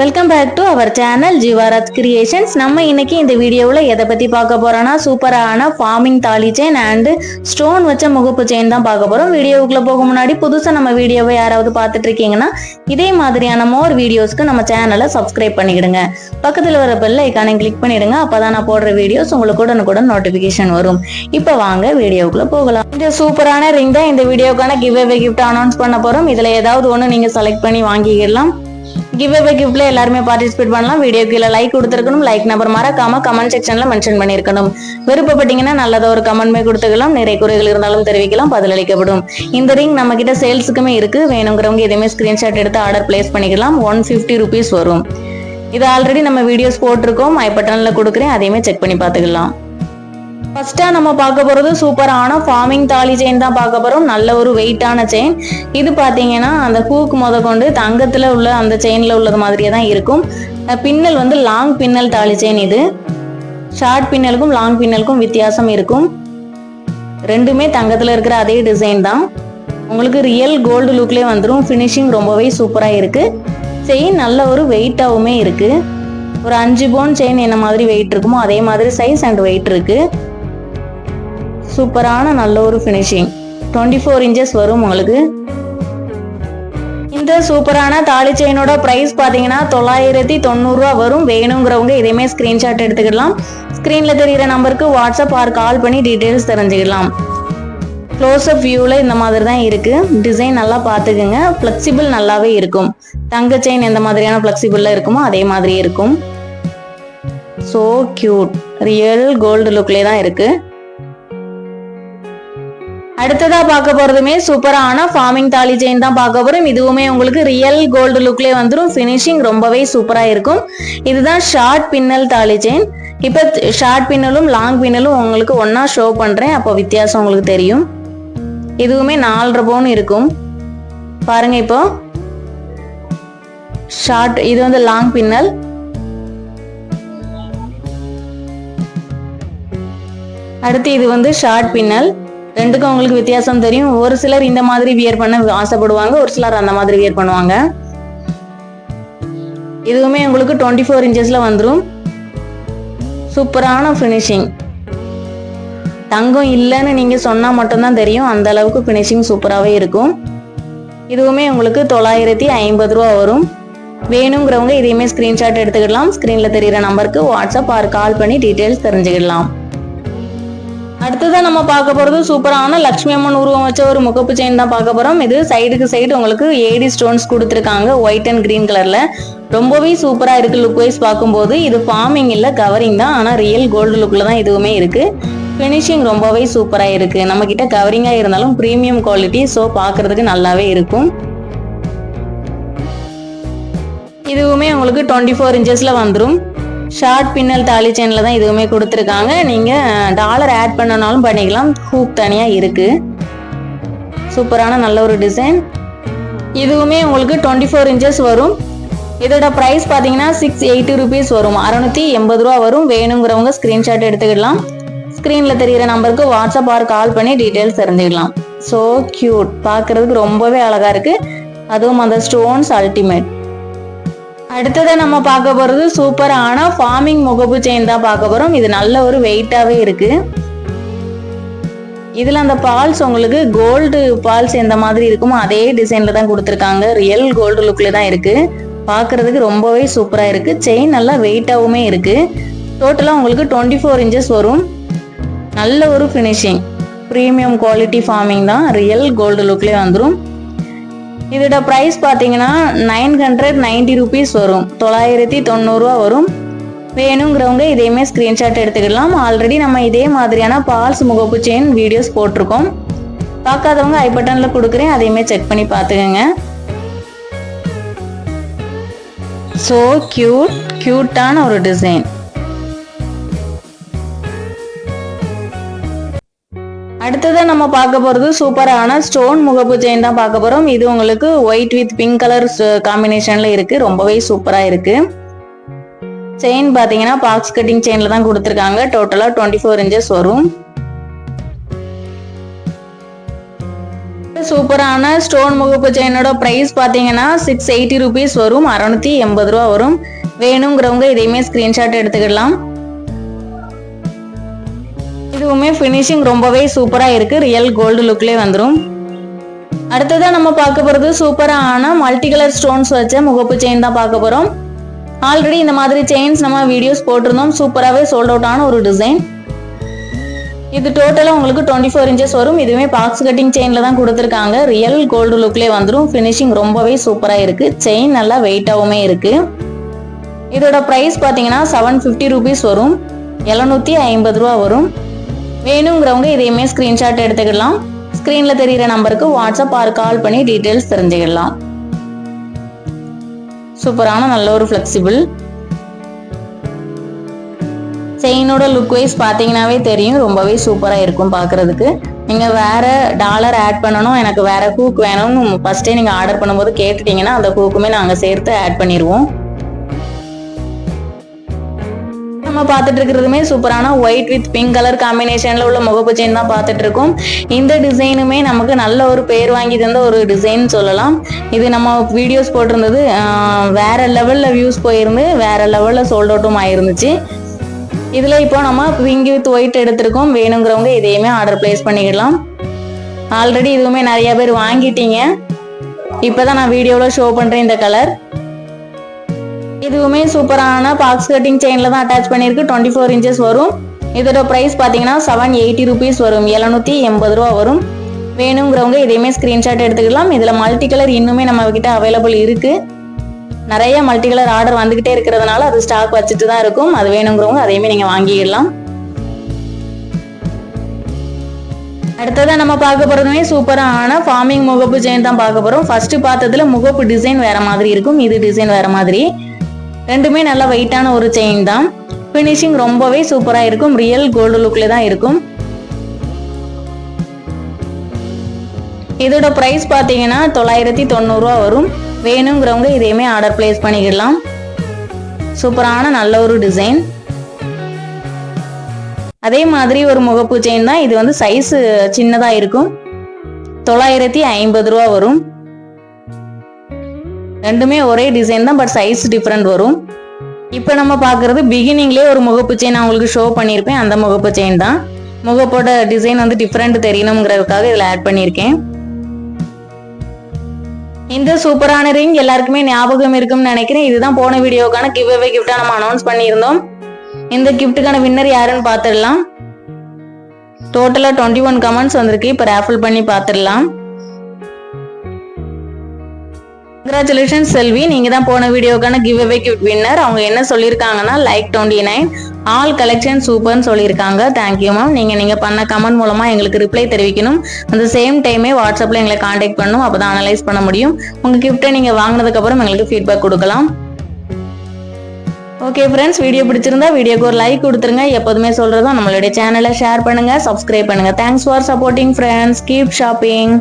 Welcome back to our channel Jeevaraj creations நம்ம இன்னைக்கு இந்த வீடியோவில் எதை பற்றி பார்க்க போறோம்னா சூப்பரான ஃபார்மிங் தாலி செயின் அண்டு ஸ்டோன் வச்ச முகப்பு செயின் தான் பார்க்க போகிறோம் வீடியோவுக்குள்ள போக முன்னாடி புதுசாக நம்ம வீடியோவை யாராவது பார்த்துட்டு இருக்கீங்கன்னா இதே மாதிரியான மோர் வீடியோஸ்க்கு நம்ம சேனலை சப்ஸ்கிரைப் பண்ணிக்கிடுங்க. பக்கத்தில் வர பெல் ஐக்கானை கிளிக் பண்ணிடுங்க. அப்பதான் நான் போடுற வீடியோஸ் உங்களுக்கு உடனுக்குடன் நோட்டிஃபிகேஷன் வரும். இப்போ வாங்க வீடியோக்குள்ள போகலாம். இந்த சூப்பரான ரிங் தான் இந்த வீடியோக்கான கிவ் அவே கிஃப்ட் அனௌன்ஸ் பண்ண போகிறோம் இதில் ஏதாவது ஒன்று நீங்கள் செலக்ட் பண்ணி வாங்கிக்கலாம் கிவ் அவே கிஃப்ட்ல எல்லாருமே பார்ட்டிசிபேட் பண்ணலாம். வீடியோ கீழே லைக் கொடுத்துருக்கணும். லைக் நம்பர் மறக்காம கமெண்ட் செக்ஷன்ல மென்ஷன் பண்ணியிருக்கணும். விருப்பப்பட்டீங்கன்னா நல்லதா ஒரு கமெண்ட்மே கொடுத்துக்கலாம். நிறைய குறைகள் இருந்தாலும் தெரிவிக்கலாம். பதிலளிக்கப்படும். இந்த ரிங் நம்ம கிட்ட சேல்ஸுக்குமே இருக்கு. வேணுங்கிறவங்க எதுவுமே ஸ்கிரீன்ஷாட் எடுத்து ஆர்டர் பிளேஸ் பண்ணிக்கலாம். ஒன் ஃபிஃப்டி ருபீஸ் வரும். இது ஆல்ரெடி நம்ம வீடியோஸ் போட்டிருக்கோம். ஐ பட்டன்ல கொடுக்குறேன். அதையுமே செக் பண்ணி பார்த்துக்கலாம். ஃபர்ஸ்ட்டாக நம்ம பார்க்க போகிறது சூப்பரான ஃபார்மிங் தாலி செயின் தான் பார்க்க போகிறோம் நல்ல ஒரு வெயிட்டான செயின் இது பார்த்தீங்கன்னா அந்த ஹூக் முத கொண்டு தங்கத்தில் உள்ள அந்த செயினில் உள்ளது மாதிரியே தான் இருக்கும். பின்னல் வந்து லாங் பின்னல் தாலி செயின் இது. ஷார்ட் பின்னலுக்கும் லாங் பின்னலுக்கும் வித்தியாசம் இருக்கும். ரெண்டுமே தங்கத்தில் இருக்கிற அதே டிசைன் தான். உங்களுக்கு ரியல் கோல்டு லுக்லேயே வந்துடும் ஃபினிஷிங் ரொம்பவே சூப்பராக இருக்குது செயின் நல்ல ஒரு வெயிட்டாகவுமே இருக்குது ஒரு அஞ்சு பவுன் செயின் என்ன மாதிரி வெயிட் இருக்குமோ அதே மாதிரி சைஸ் அண்ட் வெயிட் இருக்குது சூப்பரான நல்ல ஒரு ஃபினிஷிங் டுவெண்ட்டி ஃபோர் இன்ச்சஸ் வரும் உங்களுக்கு. இந்த சூப்பரான தாலி செயினோட ப்ரைஸ் பார்த்தீங்கன்னா தொள்ளாயிரத்தி தொண்ணூறுரூவா வரும். வேணுங்கிறவங்க இதையுமே ஸ்க்ரீன்ஷாட் எடுத்துக்கலாம் ஸ்க்ரீனில் தெரிகிற நம்பருக்கு வாட்ஸ்அப் ஆர் கால் பண்ணி டீட்டெயில்ஸ் தெரிஞ்சுக்கலாம் க்ளோஸ்அப் வியூவில் இந்த மாதிரி தான் இருக்குது டிசைன் நல்லா பார்த்துக்குங்க ஃப்ளெக்சிபிள் நல்லாவே இருக்கும். தங்க செயின் எந்த மாதிரியான ஃப்ளெக்சிபிளில் இருக்குமோ அதே மாதிரி இருக்கும். ஸோ க்யூட் ரியல் கோல்டு லுக்லேயே தான் இருக்குது அடுத்ததா பார்க்க போறதுமே சூப்பரான ஃபார்மிங் தாலி செயின் தான் பார்க்க போறோம். இதுவுமே உங்களுக்கு ரியல் கோல்டு லுக்லேயே வந்துடும் ஃபினிஷிங் ரொம்பவே சூப்பரா இருக்கும். இதுதான் ஷார்ட் பின்னல் தாலி செயின் இப்போ ஷார்ட் பின்னலும் லாங் பின்னலும் உங்களுக்கு ஒன்னா ஷோ பண்றேன். அப்போ வித்தியாசம் உங்களுக்கு தெரியும். இதுவுமே நாலரை பவுன் இருக்கும். பாருங்க இப்போ. ஷார்ட் இது வந்து லாங் பின்னல் அடுத்து இது வந்து ஷார்ட் பின்னல் ரெண்டுக்கும் உங்களுக்கு வித்தியாசம் தெரியும். ஒரு சிலர் இந்த மாதிரி வியர் பண்ண ஆசைப்படுவாங்க ஒரு சிலர் அந்த மாதிரி வியர் பண்ணுவாங்க. இதுவுமே உங்களுக்கு டுவெண்ட்டி ஃபோர் இன்ச்சஸ்ல வந்துடும் சூப்பரான ஃபினிஷிங் தங்கம் இல்லைன்னு நீங்க சொன்னா மட்டும்தான் தெரியும். அந்த அளவுக்கு ஃபினிஷிங் சூப்பராகவே இருக்கும். இதுவுமே உங்களுக்கு தொள்ளாயிரத்தி ஐம்பது ரூபா வரும். வேணுங்கிறவங்க இதையுமே ஸ்க்ரீன்ஷாட் எடுத்துக்கிடலாம். ஸ்க்ரீனில் தெரிகிற நம்பருக்கு வாட்ஸ்அப் ஆர் கால் பண்ணி டீட்டெயில்ஸ் தெரிஞ்சுக்கிடலாம். அடுத்ததான் நம்ம பார்க்க போறது சூப்பரான லக்ஷ்மி அம்மன் உருவம் வச்ச ஒரு முகப்பு செயின் தான் பார்க்க போறோம். இது சைடுக்கு சைடு உங்களுக்கு ஏடி ஸ்டோன்ஸ் கொடுத்துருக்காங்க ஒயிட் அண்ட் கிரீன் கலர்ல ரொம்பவே சூப்பரா இருக்கு லுக் வைஸ் பார்க்கும்போது. இது ஃபார்மிங் இல்ல கவரிங் தான் ஆனா ரியல் கோல்டு லுக்ல தான் இதுவுமே இருக்கு. ஃபினிஷிங் ரொம்பவே சூப்பரா இருக்கு. நம்ம கிட்ட கவரிங்கா இருந்தாலும் ப்ரீமியம் குவாலிட்டி ஸோ பார்க்கிறதுக்கு நல்லாவே இருக்கும். இதுவுமே உங்களுக்கு டுவெண்ட்டி ஃபோர் இன்ச்சஸ்ல வந்துடும் ஷார்ட் பின்னல் தாலி செயினில் தான் இதுவுமே கொடுத்துருக்காங்க. நீங்கள் டாலர் ஆட் பண்ணனாலும் பண்ணிக்கலாம். ஹூக் தனியாக இருக்குது சூப்பரான நல்ல ஒரு டிசைன் இதுவுமே உங்களுக்கு டுவெண்ட்டி ஃபோர் இன்ச்சஸ் வரும். இதோட ப்ரைஸ் பார்த்தீங்கன்னா சிக்ஸ் எயிட்டி ருபீஸ் வரும். அறநூற்றி எண்பது ரூபா வரும். வேணுங்கிறவங்க ஸ்க்ரீன்ஷாட் எடுத்துக்கிடலாம். ஸ்க்ரீனில் தெரிகிற நம்பருக்கு வாட்ஸ்அப் ஆர் கால் பண்ணி டீட்டெயில்ஸ் தெரிஞ்சுக்கலாம். ஸோ க்யூட் பார்க்குறதுக்கு ரொம்பவே அழகாக இருக்குது அதுவும் அந்த ஸ்டோன்ஸ் அல்டிமேட் அடுத்ததை நம்ம பார்க்க போறது சூப்பரான ஃபார்மிங் முகப்பு செயின் தான் பார்க்க போகிறோம் இது நல்ல ஒரு வெயிட்டாகவே இருக்குது இதில் அந்த பால்ஸ் உங்களுக்கு கோல்டு பால்ஸ் எந்த மாதிரி இருக்குமோ அதே டிசைனில் தான் கொடுத்துருக்காங்க. ரியல் கோல்டு லுக்கில் தான் இருக்குது பார்க்குறதுக்கு ரொம்பவே சூப்பராக இருக்குது செயின் நல்லா வெயிட்டாகவுமே இருக்குது டோட்டலாக உங்களுக்கு டுவெண்ட்டி ஃபோர் இன்ச்சஸ் வரும். நல்ல ஒரு ஃபினிஷிங் ப்ரீமியம் குவாலிட்டி ஃபார்மிங் தான். ரியல் கோல்டு லுக்லேயே வந்துடும் இதோட ப்ரைஸ் பார்த்தீங்கன்னா நைன் ஹண்ட்ரட் நைன்டி ருபீஸ் வரும். தொள்ளாயிரத்தி தொண்ணூறுரூவா வரும். வேணுங்கிறவங்க இதேமே ஸ்க்ரீன்ஷாட் எடுத்துக்கலாம். ஆல்ரெடி நம்ம இதே மாதிரியான பால்ஸ் முகப்பு செயின் வீடியோஸ் போட்டிருக்கோம். பார்க்காதவங்க ஐ பட்டனில் கொடுக்குறேன். அதையுமே செக் பண்ணி பார்த்துக்கோங்க. ஸோ க்யூட் க்யூட்டான ஒரு டிசைன் அடுத்ததான் நம்ம பார்க்க போறது சூப்பரான ஸ்டோன் முகப்பு செயின் தான் பார்க்க போறோம். இது உங்களுக்கு ஒயிட் வித் பிங்க் கலர் காம்பினேஷன்ல இருக்கு. ரொம்பவே சூப்பரா இருக்கு. செயின் பாத்தீங்கன்னா பாக்ஸ் கட்டிங் செயின்ல தான் கொடுத்துருக்காங்க. டோட்டலா டுவெண்ட்டி ஃபோர் இன்ச்சஸ் வரும். சூப்பரான ஸ்டோன் முகப்பு செயினோட ப்ரைஸ் பார்த்தீங்கன்னா சிக்ஸ் எயிட்டி ருபீஸ் வரும். அறநூற்றி எண்பது ரூபா வரும். வேணுங்கிறவங்க இதையுமே ஸ்க்ரீன்ஷாட் எடுத்துக்கலாம் இதுவுமே ஃபினிஷிங் ரொம்பவே சூப்பராக இருக்கு. ரியல் கோல்டு லுக்லேயே வந்துடும் அடுத்ததான் நம்ம பார்க்க போகிறது சூப்பரான மல்டி கலர் ஸ்டோன்ஸ் வச்ச முகப்பு செயின் தான் பார்க்க போகிறோம் ஆல்ரெடி இந்த மாதிரி செயின்ஸ் நம்ம வீடியோஸ் போட்டிருந்தோம். சூப்பராகவே சோல்ட் அவுட் ஆன ஒரு டிசைன் இது டோட்டலாக உங்களுக்கு டுவெண்ட்டி ஃபோர் இன்ச்சஸ் வரும். இதுவுமே பாக்ஸ் கட்டிங் செயினில் தான் கொடுத்துருக்காங்க. ரியல் கோல்டு லுக்லேயே வந்துடும் ஃபினிஷிங் ரொம்பவே சூப்பராக இருக்குது செயின் நல்லா வெயிட்டாகவுமே இருக்குது இதோட ப்ரைஸ் பார்த்தீங்கன்னா செவன் ஃபிஃப்டி ருபீஸ் வரும். எழுநூற்றி ஐம்பது ரூபா வரும். வேணுங்கிறவங்க இதையுமே ஸ்க்ரீன்ஷாட் எடுத்துக்கலாம் ஸ்க்ரீனில் தெரிகிற நம்பருக்கு வாட்ஸ்அப் ஆர் கால் பண்ணி டீட்டெயில்ஸ் தெரிஞ்சுக்கலாம் சூப்பரான நல்ல ஒரு ஃப்ளெக்சிபிள் செயினோட லுக் வைஸ் பார்த்தீங்கன்னாவே தெரியும். ரொம்பவே சூப்பராக இருக்கும் பார்க்குறதுக்கு. நீங்கள் வேற டாலர் ஆட் பண்ணணும். எனக்கு வேற ஹூக் வேணும்னு ஃபஸ்ட்டே நீங்கள் ஆர்டர் பண்ணும்போது கேட்டுட்டீங்கன்னா அந்த ஹூக்குமே நாங்கள் சேர்த்து ஆட் பண்ணிடுவோம். நம்ம பார்த்துட்டு இருக்கிறதுமே சூப்பரான ஒயிட் வித் பிங்க் கலர் காம்பினேஷனில் உள்ள முகப்பு செயின் தான் பார்த்துட்டு இருக்கோம். இந்த டிசைனுமே நமக்கு நல்ல ஒரு பேர் வாங்கி தந்த ஒரு டிசைன் சொல்லலாம். இது நம்ம வீடியோஸ் போட்டிருந்தது வேற லெவலில் வியூஸ் போயிருந்து வேற லெவலில் சோல்ட் அவுட்டும் ஆயிருந்துச்சு. இதில் இப்போ நம்ம பிங்க் வித் ஒயிட் எடுத்திருக்கோம். வேணுங்கிறவங்க இதையுமே ஆர்டர் ப்ளேஸ் பண்ணிக்கலாம் ஆல்ரெடி இதுவுமே நிறைய பேர் வாங்கிட்டீங்க. இப்போ தான் நான் வீடியோவில் ஷோ பண்ணுறேன் இந்த கலர் இதுவுமே சூப்பரான பாக்ஸ் கட்டிங் செயினில் தான் அட்டாச் பண்ணியிருக்கு. டுவெண்ட்டி ஃபோர் இன்ச்சஸ் வரும். இதோட ப்ரைஸ் பார்த்தீங்கன்னா செவன் எயிட்டி ருபீஸ் வரும். எழுநூற்றி எண்பது ரூபா வரும். வேணுங்கிறவங்க இதையுமே ஸ்க்ரீன்ஷாட் எடுத்துக்கலாம். இதில் மல்டி கலர் இன்னுமே நம்ம கிட்ட அவைலபிள் இருக்குது நிறைய மல்டி கலர் ஆர்டர் வந்துக்கிட்டே இருக்கிறதுனால அது ஸ்டாக் வச்சுட்டு தான் இருக்கும். அது வேணுங்கிறவங்க அதையுமே நீங்கள் வாங்கிடலாம். அடுத்ததான் நம்ம பார்க்க போறதுமே சூப்பரான ஃபார்மிங் முகப்பு செயின் தான் பார்க்க போறோம். ஃபர்ஸ்ட் பார்த்ததுல முகப்பு டிசைன் வேற மாதிரி இருக்கும். இது டிசைன் வேற மாதிரி. ரெண்டுமே நல்லா வெயிட்டான ஒரு செயின் தான். ஃபினிஷிங் ரொம்பவே சூப்பராக இருக்கும். ரியல் கோல்டு லுக்ல தான் இருக்கும். இதோட பிரைஸ் பார்த்தீங்கன்னா தொள்ளாயிரத்தி தொண்ணூறுரூவா வரும். வேணுங்கிறவங்க இதையுமே ஆர்டர் பிளேஸ் பண்ணிக்கிடலாம். சூப்பரான நல்ல ஒரு டிசைன் அதே மாதிரி ஒரு முகப்பு செயின் தான். இது வந்து சைஸ் சின்னதாக இருக்கும். தொள்ளாயிரத்தி ஐம்பது ரூபா வரும். ரெண்டுமே ஒரே டிசைன் தான் பட் சைஸ் டிஃப்ரெண்ட் வரும். இப்போ நம்ம பார்க்குறது பிகினிங்லேயே ஒரு முகப்பு செயின் நான் உங்களுக்கு ஷோ பண்ணியிருப்பேன். அந்த முகப்பு செயின் தான். முகப்போட டிசைன் வந்து டிஃப்ரெண்ட் தெரியணுங்கிறதுக்காக இதில் ஆட் பண்ணியிருக்கேன். இந்த சூப்பரான ரிங் எல்லாருக்குமே ஞாபகம் இருக்கும்னு நினைக்கிறேன். இதுதான் போன வீடியோக்கான கிவ் அவே கிஃப்டா நம்ம அனௌன்ஸ் பண்ணியிருந்தோம். இந்த கிஃப்ட்டுக்கான வின்னர் யாருன்னு பார்த்துடலாம். டோட்டலாக டுவெண்ட்டி ஒன் கமெண்ட்ஸ் வந்திருக்கு. இப்போ ரேஃபில் பண்ணி பார்த்துடலாம். கங்க்ராச்சுலேஷன் செல்வி நீங்க தான் போன வீடியோக்கான கிவ் அவே கிஃப்ட் வின்னர் அவங்க என்ன சொல்லியிருக்காங்கன்னா like twenty nine all collection சூப்பர்னு சொல்லியிருக்காங்க. தேங்க்யூ மேம் நீங்க நீங்க பண்ண கமெண்ட் மூலமா எங்களுக்கு ரிப்ளை தெரிவிக்கணும். அந்த சேம் டைமே வாட்ஸ்அப்ல எங்களை காண்டாக்ட் பண்ணணும். அப்பதான் அனலைஸ் பண்ண முடியும். உங்க கிஃப்ட்டை நீங்க வாங்கினதுக்கு அப்புறம் எங்களுக்கு ஃபீட்பேக் கொடுக்கலாம். ஓகே ஃப்ரெண்ட்ஸ் வீடியோ பிடிச்சிருந்தா வீடியோக்கு ஒரு லைக் கொடுத்துருங்க. எப்போதுமே சொல்றதும் நம்மளுடைய சேனலை ஷேர் பண்ணுங்க. சப்ஸ்கிரைப் பண்ணுங்க. Thanks for supporting friends keep shopping